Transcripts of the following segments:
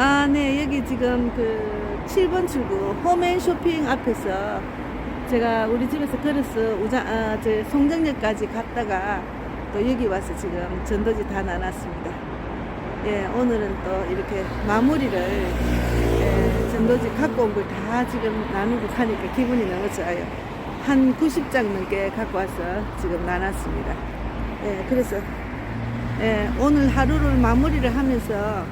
아, 네. 여기 지금 그 7번 출구 홈앤 쇼핑 앞에서 제가 우리 집에서 걸어서 우자, 아, 저 송정역까지 갔다가 또 여기 와서 지금 전도지 다 나눴습니다. 예, 오늘은 또 이렇게 마무리를 예, 전도지 갖고 온 걸 다 지금 나누고 가니까 기분이 너무 좋아요. 한 90장 넘게 갖고 와서 지금 나눴습니다. 예, 그래서 예, 오늘 하루를 마무리를 하면서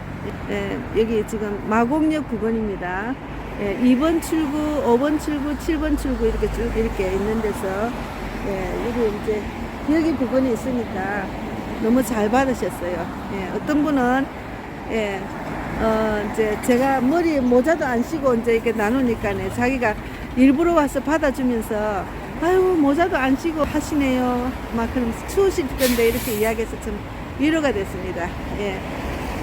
예, 여기 지금 마곡역 부근입니다. 예, 2번 출구, 5번 출구, 7번 출구 이렇게 쭉 이렇게 있는 데서 예, 여기 이제 여기 부근이 있으니까 너무 잘 받으셨어요. 예, 어떤 분은 예, 어, 이제 제가 머리에 모자도 안 쓰고 이제 이렇게 나누니까 자기가 일부러 와서 받아주면서 아유 모자도 안 쓰고 하시네요. 막 그러면서 추우실 건데 이렇게 이야기해서 좀 위로가 됐습니다. 예.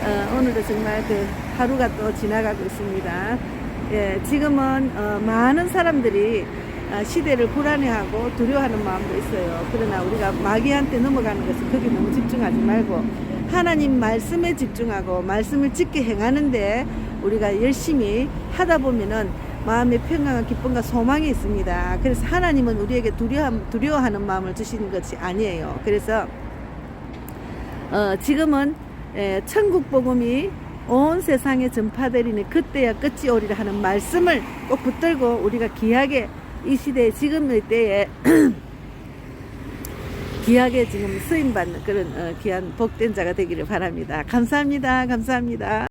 어, 오늘도 정말 그 하루가 또 지나가고 있습니다. 예, 지금은 어, 많은 사람들이 어, 시대를 불안해하고 두려워하는 마음도 있어요. 그러나 우리가 마귀한테 넘어가는 것은 거기 너무 집중하지 말고 하나님 말씀에 집중하고 말씀을 짓게 행하는데 우리가 열심히 하다 보면은 마음의 평강과 기쁨과 소망이 있습니다. 그래서 하나님은 우리에게 두려워, 두려워하는 마음을 주시는 것이 아니에요. 그래서 어, 지금은 에, 천국 복음이 온 세상에 전파되리니 그때야 끝이 오리라 하는 말씀을 꼭 붙들고 우리가 귀하게 이 시대에 지금의 때에 귀하게 지금 쓰임 받는 그런 어, 귀한 복된 자가 되기를 바랍니다. 감사합니다. 감사합니다.